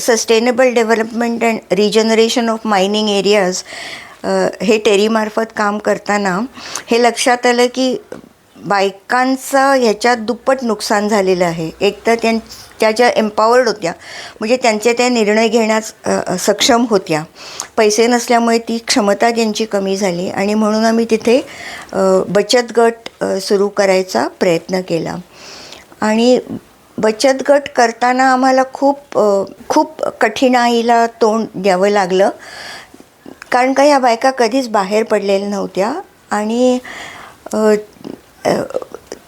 Sustainable development and regeneration of mining areas हे टेरीमार्फत काम करताना हे लक्षात आलं की बायकांचं ह्याच्यात दुप्पट नुकसान झालेलं आहे. एक तर त्यां त्या ज्या एम्पॉवर्ड होत्या म्हणजे त्यांचे त्या निर्णय घेण्यास सक्षम होत्या. पैसे नसल्यामुळे ती क्षमता त्यांची कमी झाली आणि म्हणून आम्ही तिथे बचत गट सुरू करायचा प्रयत्न केला. आणि बचत गट करताना आम्हाला खूप खूप कठीणाईला तोंड द्यावं लागलं. कारण का ह्या बायका कधीच बाहेर पडलेल्या नव्हत्या. आणि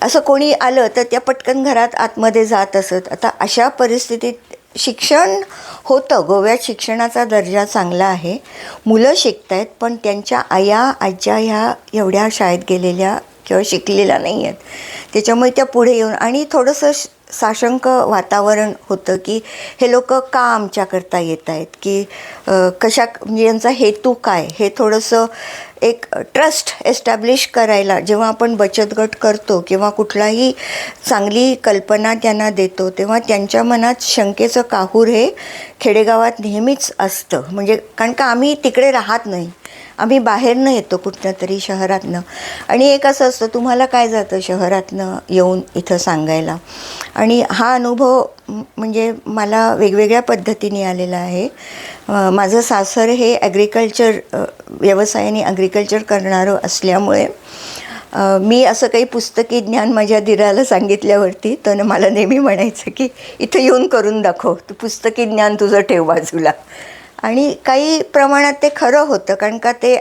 असं कोणी आलं तर त्या पटकन घरात आतमध्ये जात असत. आता अशा परिस्थितीत शिक्षण होतं. गोव्यात शिक्षणाचा दर्जा चांगला आहे. मुलं शिकत आहेत पण त्यांच्या आया आज्या ह्या एवढ्या शाळेत गेलेल्या किंवा शिकलेल्या नाही आहेत त्याच्यामुळे त्या पुढे येऊन आणि थोडंसं श- साशंक वातावरण होतं की हे लोक का आमच्याकरता येत आहेत? की कशा म्हणजे यांचा हेतू काय? हे थोडंसं एक ट्रस्ट एस्टॅब्लिश करायला जेव्हा आपण बचत गट करतो किंवा कुठलाही चांगली कल्पना त्यांना देतो तेव्हा त्यांच्या मनात शंकेचं काहूर हे खेडेगावात नेहमीच असतं. म्हणजे कारण का आम्ही तिकडे राहत नाही. आम्ही बाहेरनं येतो कुठनं तरी शहरातनं. आणि एक असं असतं तुम्हाला काय जातं शहरातनं येऊन इथं सांगायला? आणि हा अनुभव म्हणजे मला वेगवेगळ्या पद्धतीने आलेला आहे. माझं सासर हे ॲग्रिकल्चर व्यवसायाने ॲग्रिकल्चर करणारं असल्यामुळे मी असं काही पुस्तकी ज्ञान माझ्या दिराला सांगितल्यावरती तर मला नेहमी म्हणायचं की इथं येऊन करून दाखव. तू पुस्तकी ज्ञान तुझं ठेव बाजूला. आणि काही प्रमाणात ते खरं होतं कारण का ते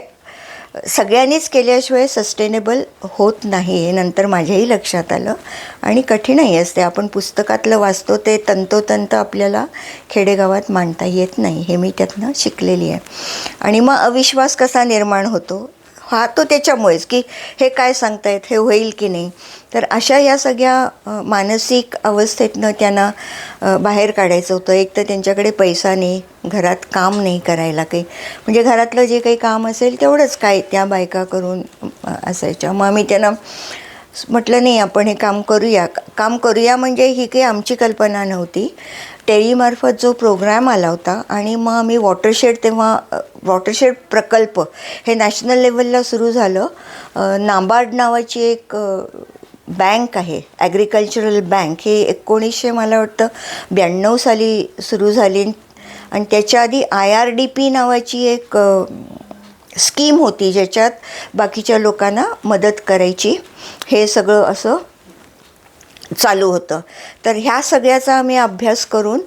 सगळ्यांनीच केल्याशिवाय सस्टेनेबल होत नाही हे नंतर माझ्याही लक्षात आलं. आणि कठीणही असते आपण पुस्तकातलं वाचतो ते तंतोतंत आपल्याला खेडेगावात मांडता येत नाही हे मी त्यातनं शिकलेली आहे. आणि मग अविश्वास कसा निर्माण होतो? हा तो त्याच्यामुळेच की हे काय सांगतायत हे होईल की नाही. तर अशा या सगळ्या मानसिक अवस्थेतनं त्यांना बाहेर काढायचं होतं. एक तर त्यांच्याकडे पैसा नाही घरात काम नाही करायला काही. म्हणजे घरातलं जे काही काम असेल तेवढंच काय त्या बायका करून असायच्या. मग आम्ही त्यांना म्हटलं नाही आपण हे काम करूया. काम करूया म्हणजे ही काही आमची कल्पना नव्हती. टेरीमार्फत जो प्रोग्राम आला होता आणि मग आम्ही वॉटरशेड तेव्हा वॉटरशेड प्रकल्प हे नॅशनल लेवलला सुरू झालं. नाबार्ड नावाची एक बँक आहे ॲग्रिकल्चरल बँक. ही एकोणीसशे मला वाटतं ब्याण्णव साली सुरू झाली. आणि त्याच्या आधी आय आर डी पी नावाची एक स्कीम होती ज्याच्यात बाकीच्या लोकांना मदत करायची. हे सगळं असं चालू होतं. तर ह्या सगळ्याचा आम्ही अभ्यास करून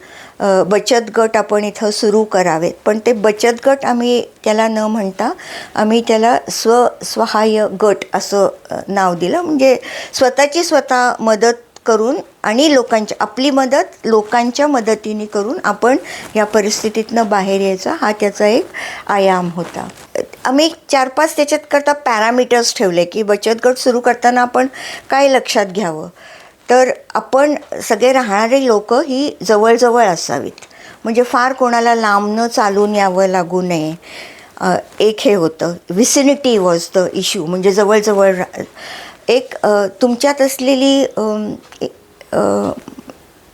बचत गट आपण इथं सुरू करावेत. पण ते बचत गट आम्ही त्याला न म्हणता आम्ही त्याला स्वसहाय्य गट असं नाव दिलं. म्हणजे स्वतःची स्वतः मदत करून आणि लोकांच्या आपली मदत लोकांच्या मदतीने करून आपण या परिस्थितीतनं बाहेर यायचा. हा त्याचा एक आयाम होता. आम्ही चार पाच त्याच्यात करता पॅरामीटर्स ठेवले की बचत गट सुरू करताना आपण काय लक्षात घ्यावं. तर आपण सगळे राहणारे लोक ही जवळजवळ असावीत. म्हणजे फार कोणाला लांबनं चालून यावं लागू नये. एक हे होतं. विसिनिटी वॉज द इश्यू म्हणजे जवळजवळ रा- एक तुमच्यात असलेली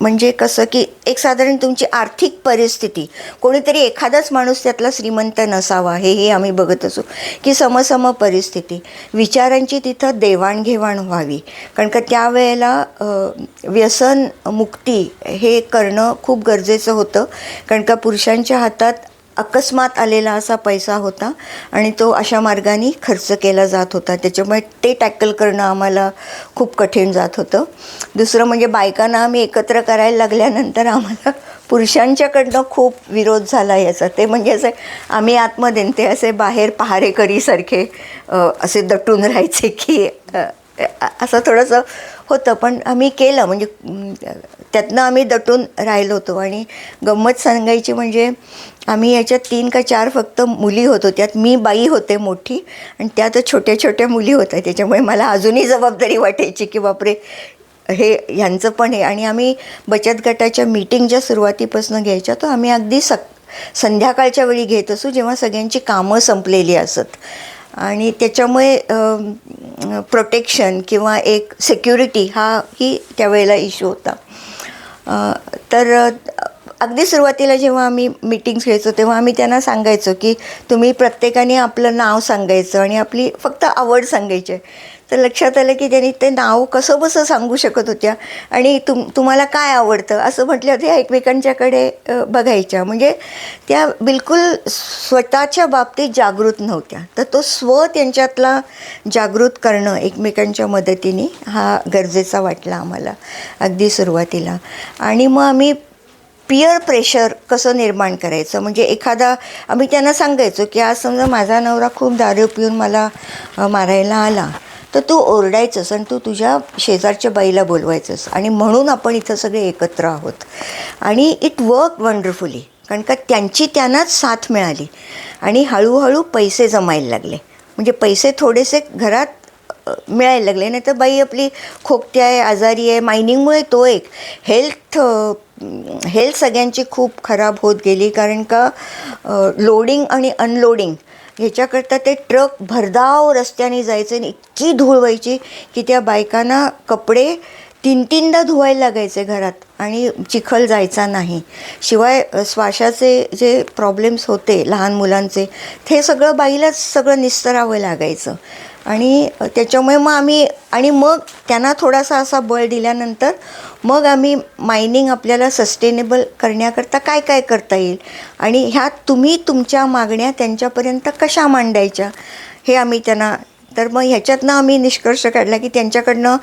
म्हणजे कसं की एक साधारण तुमची आर्थिक परिस्थिती. कोणीतरी एखादाच माणूस त्यातला श्रीमंत नसावा हे हे आम्ही बघत असू. की समसम परिस्थिती. विचारांची तिथं देवाणघेवाण व्हावी. कारण का त्यावेळेला व्यसन मुक्ती हे करणं खूप गरजेचं होतं. कारण का पुरुषांच्या हातात अकस्मात आलेला असा पैसा होता आणि तो अशा मार्गाने खर्च केला जात होता. त्याच्यामुळे ते टॅकल करणं आम्हाला खूप कठीण जात होतं. दुसरं म्हणजे बायकांना आम्ही एकत्र करायला लागल्यानंतर आम्हाला पुरुषांच्याकडनं खूप विरोध झाला याचा. ते म्हणजे असं आम्ही आतमध्ये ते असे बाहेर पहारेकरीसारखे असे दटून राहायचे की असं थोडंसं होतं. पण आम्ही केलं. म्हणजे त्यातनं आम्ही दटून राहिलो होतो. आणि गंमत सांगायची म्हणजे आम्ही याच्यात तीन का चार फक्त मुली होतो. त्यात मी बाई होते मोठी आणि त्यात छोट्या छोट्या मुली होत्या त्याच्यामुळे मला अजूनही जबाबदारी वाटायची की बापरे हे ह्यांचं पण हे. आणि आम्ही बचत गटाच्या मीटिंगच्या सुरुवातीपासून घ्यायच्या तर आम्ही अगदी सक संध्याकाळच्या वेळी घेत असू जेव्हा सगळ्यांची कामं संपलेली असत. आणि त्याच्यामुळे प्रोटेक्शन किंवा एक सेक्युरिटी हा ही त्यावेळेला इश्यू होता. तर अगदी सुरुवातीला जेव्हा आम्ही मीटिंग्स घ्यायचो तेव्हा आम्ही त्यांना सांगायचो की तुम्ही प्रत्येकाने आपलं नाव सांगायचं आणि आपली फक्त आवड सांगायची. आहे. तर लक्षात आलं की त्यांनी ते नाव कसं बसं सांगू शकत होत्या आणि तुम तुम्हाला काय आवडतं असं म्हटलं त्या एकमेकांच्याकडे बघायच्या. म्हणजे त्या बिलकुल स्वतःच्या बाबतीत जागृत नव्हत्या. तर तो स्व त्यांच्यातला जागृत करणं एकमेकांच्या मदतीने हा गरजेचा वाटला आम्हाला अगदी सुरुवातीला. आणि मग आम्ही पियर प्रेशर कसं निर्माण करायचं? म्हणजे एखादा आम्ही त्यांना सांगायचो की आज समजा माझा नवरा खूप दारू पिऊन मला मारायला आला तर तू ओरडायचंस आणि तू तुझ्या शेजारच्या बाईला बोलवायचंस आणि म्हणून आपण इथं सगळे एकत्र आहोत. आणि इट वर्क वंडरफुली कारण का त्यांची त्यांनाच साथ मिळाली आणि हळूहळू पैसे जमायला लागले. म्हणजे पैसे थोडेसे घरात मिळायला लागले नाही तर बाई आपली खोकती आहे आजारी आहे मायनिंगमुळे तो एक हेल्थ हेल्थ सगळ्यांची खूप खराब होत गेली कारण का लोडिंग आणि अनलोडिंग ह्याच्याकरता ते ट्रक भरधाव रस्त्याने जायचे आणि इतकी धूळ व्हायची की त्या बायकांना कपडे तीन तीनदा धुवायला लागायचे घरात आणि चिखल जायचा नाही. शिवाय श्वासाचे जे प्रॉब्लेम्स होते लहान मुलांचे ते सगळं बाईलाच सगळं निस्तरावं लागायचं. आणि त्याच्यामुळे मग आम्ही आणि मग त्यांना थोडासा असा बळ दिल्यानंतर मग आम्ही मायनिंग आपल्याला सस्टेनेबल करण्याकरता काय काय करता येईल? आणि ह्या तुम्ही तुमच्या मागण्या त्यांच्यापर्यंत कशा मांडायच्या? हे आम्ही त्यांना तर मग ह्याच्यातनं आम्ही निष्कर्ष काढला की त्यांच्याकडनं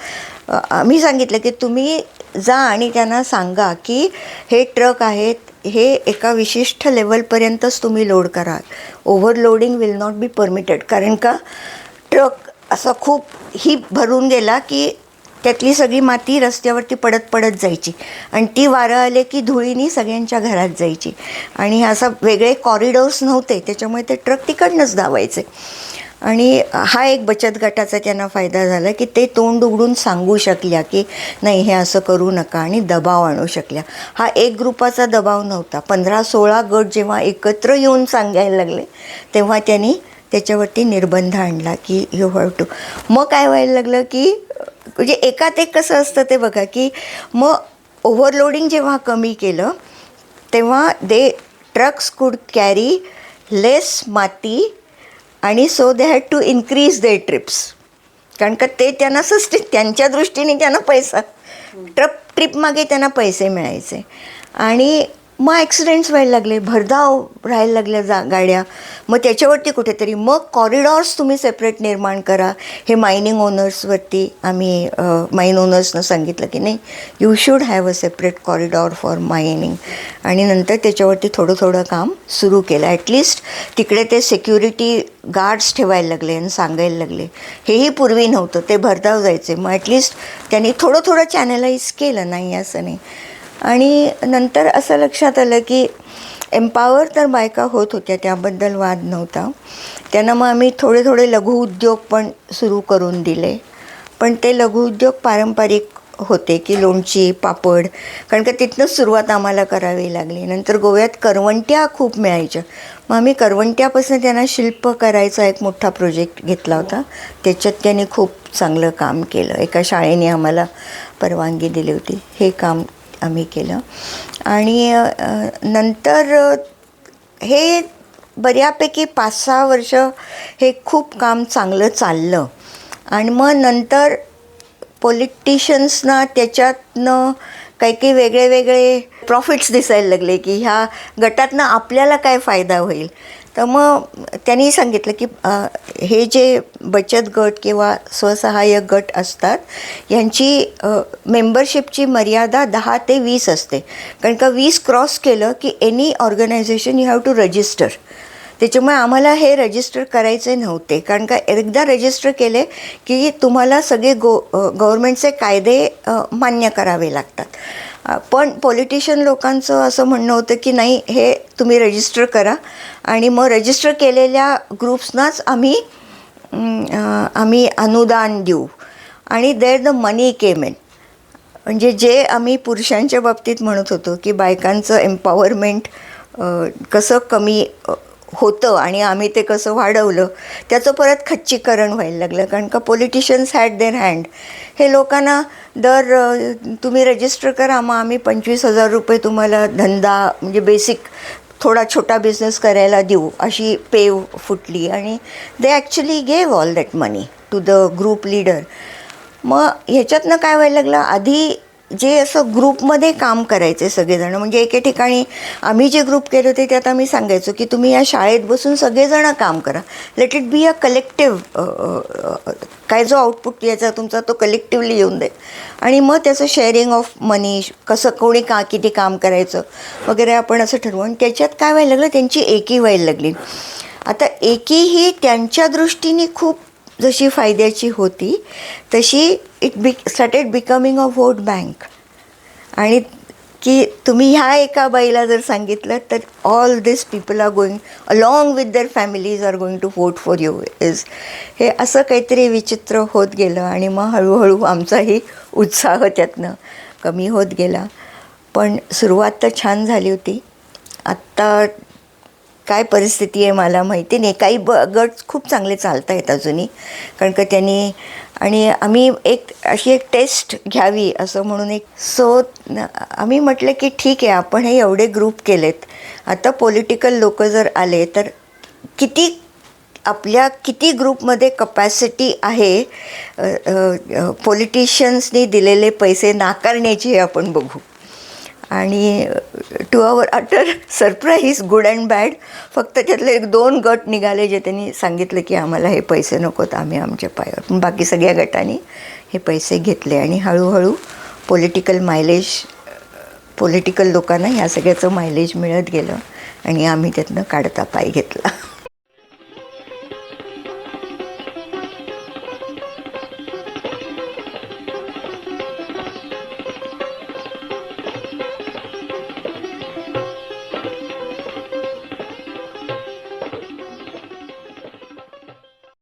आम्ही सांगितलं की तुम्ही जा आणि त्यांना सांगा की हे ट्रक आहेत हे एका विशिष्ट लेवलपर्यंतच तुम्ही लोड करा overloading will not be permitted कारण का? ट्रक असा खूप ही भरून गेला की त्यातली सगळी माती रस्त्यावरती पडत पडत जायची. आणि ती वारं आले की धुळीनी सगळ्यांच्या घरात जायची. आणि असा वेगळे कॉरिडोर्स नव्हते त्याच्यामुळे ते ट्रक तिकडनंच धावायचे. आणि हा एक बचत गटाचा त्यांना फायदा झाला की ते तोंड उघडून सांगू शकल्या की नाही हे असं करू नका आणि दबाव आणू शकल्या. हा एक ग्रुपाचा दबाव नव्हता. पंधरा सोळा गट जेव्हा एकत्र येऊन सांगायला लागले तेव्हा त्यांनी त्याच्यावरती निर्बंध आणला की यू हॅव टू मग काय व्हायला लागलं की म्हणजे एकात एक कसं असतं ते बघा की मग ओव्हरलोडिंग जेव्हा कमी केलं तेव्हा the trucks could carry less माती आणि so they had to increase the trips कारण का ते त्यांना सस्टे त्यांच्या दृष्टीने त्यांना पैसा. ट्रप ट्रिपमागे त्यांना पैसे मिळायचे. आणि मग ॲक्सिडेंट्स व्हायला लागले भरधाव राहायला लागल्या जा गाड्या. मग त्याच्यावरती कुठेतरी मग कॉरिडॉर्स तुम्ही सेपरेट निर्माण करा. हे मायनिंग ओनर्सवरती आम्ही माईन ओनर्सनं सांगितलं की नाही you should have a separate corridor for mining आणि नंतर त्याच्यावरती थोडं थोडं काम सुरू केलं. ॲटलिस्ट तिकडे ते सिक्युरिटी गार्ड्स ठेवायला लागले आणि सांगायला लागले. हेही पूर्वी नव्हतं. ते भरधाव जायचे. मग ॲटलिस्ट त्यांनी थोडं थोडं चॅनलाइज केलं. नाही असं नाही. आणि नंतर असं लक्षात आलं की एम्पावर तर बायका होत होत्या त्याबद्दल वाद नव्हता. त्यांना मग आम्ही थोडे थोडे लघुउद्योग पण सुरू करून दिले. पण ते लघुउद्योग पारंपरिक होते की लोणची पापड कारण का तिथनंच सुरुवात आम्हाला करावी लागली. नंतर गोव्यात करवंट्या खूप मिळायच्या. मग आम्ही करवंट्यापासून त्यांना शिल्प करायचा एक मोठा प्रोजेक्ट घेतला होता. त्याच्यात त्यांनी खूप चांगलं काम केलं. एका शाळेने आम्हाला परवानगी दिली होती. हे काम आम्ही केलं. आणि नंतर हे बऱ्यापैकी पाच सहा वर्ष हे खूप काम चांगलं चाललं. आणि मग नंतर पॉलिटिशियन्सना त्याच्यातनं काही काही वेगळे वेगळे प्रॉफिट्स दिसायला लागले की ह्या गटातनं आपल्याला काय फायदा होईल. तर मग त्यांनी सांगितलं की हे जे बचत गट किंवा स्वसहाय्य गट असतात यांची मेंबरशिपची मर्यादा दहा ते वीस असते. कारण का वीस क्रॉस केलं की any organisation you have to register त्याच्यामुळे आम्हाला हे रजिस्टर करायचे नव्हते. कारण का एकदा रजिस्टर केले की तुम्हाला सगळे गो गव्हर्मेंटचे कायदे मान्य करावे लागतात. पण पॉलिटिशियन लोकांचं असं म्हणणं होतं की नाही हे तुम्ही रजिस्टर करा. आणि मग रजिस्टर केलेल्या ग्रुप्सनाच आम्ही आम्ही अनुदान देऊ. आणि there the money came in म्हणजे जे आम्ही पुरुषांच्या बाबतीत म्हणत होतो की बायकांचं एम्पॉवरमेंट कसं कमी होतं आणि आम्ही ते कसं वाढवलं त्याचं परत खच्चीकरण व्हायला लागलं. कारण का पॉलिटिशियन्स हॅड देअर हँड हे लोकांना दर तुम्ही रजिस्टर करा मग आम्ही पंचवीस हजार रुपये तुम्हाला धंदा म्हणजे बेसिक थोडा छोटा बिझनेस करायला देऊ अशी पेव फुटली. आणि they actually gave all that money to the group leader मग ह्याच्यातनं काय व्हायला लागलं? आधी जे असं ग्रुपमध्ये काम करायचे सगळेजण म्हणजे एके ठिकाणी आम्ही जे ग्रुप केले होते त्यात आम्ही सांगायचो की तुम्ही या शाळेत बसून सगळेजण काम करा. Let it be a collective काय जो आउटपुट याचा तुमचा तो कलेक्टिवली येऊन दे आणि मग त्याचं शेअरिंग ऑफ मनी कसं कोणी का किती काम करायचं वगैरे आपण असं ठरवू. आणि त्याच्यात काय व्हायला लागलं त्यांची एकी व्हायला लागली. आता एकी ही त्यांच्या दृष्टीने खूप जशी फायद्याची होती तशी it be started becoming a vote bank आणि की तुम्ही ह्या एका बाईला जर सांगितलं तर all this people are going along with their families are going to vote for you is हे असं काहीतरी विचित्र होत गेलं आणि मग हळूहळू आमचाही उत्साह त्यातनं कमी होत गेला. पण सुरुवात तर छान झाली होती. आत्ता काय परिस्थिती आहे मला माहिती नाही. काही ब गट खूप चांगले चालत आहेत अजूनही. कारण का त्यांनी आणि आम्ही एक अशी एक टेस्ट घ्यावी असं म्हणून एक सो आम्ही म्हटलं की ठीक आहे आपण हे एवढे ग्रुप केलेत. आता पॉलिटिकल लोक जर आले तर किती आपल्या किती ग्रुपमध्ये कपॅसिटी आहे पॉलिटिशियन्सनी दिलेले पैसे नाकारण्याची हे आपण बघू. आणि to our utter surprise good and bad फक्त त्यातले एक दोन गट निघाले जे त्यांनी सांगितलं की आम्हाला हे पैसे नकोत आम्ही आमच्या पायावर. पण बाकी सगळ्या गटांनी हे पैसे घेतले आणि हळूहळू पॉलिटिकल मायलेज पॉलिटिकल लोकांना ह्या सगळ्याचं मायलेज मिळत गेलं आणि आम्ही त्यातनं काढता पाय घेतला.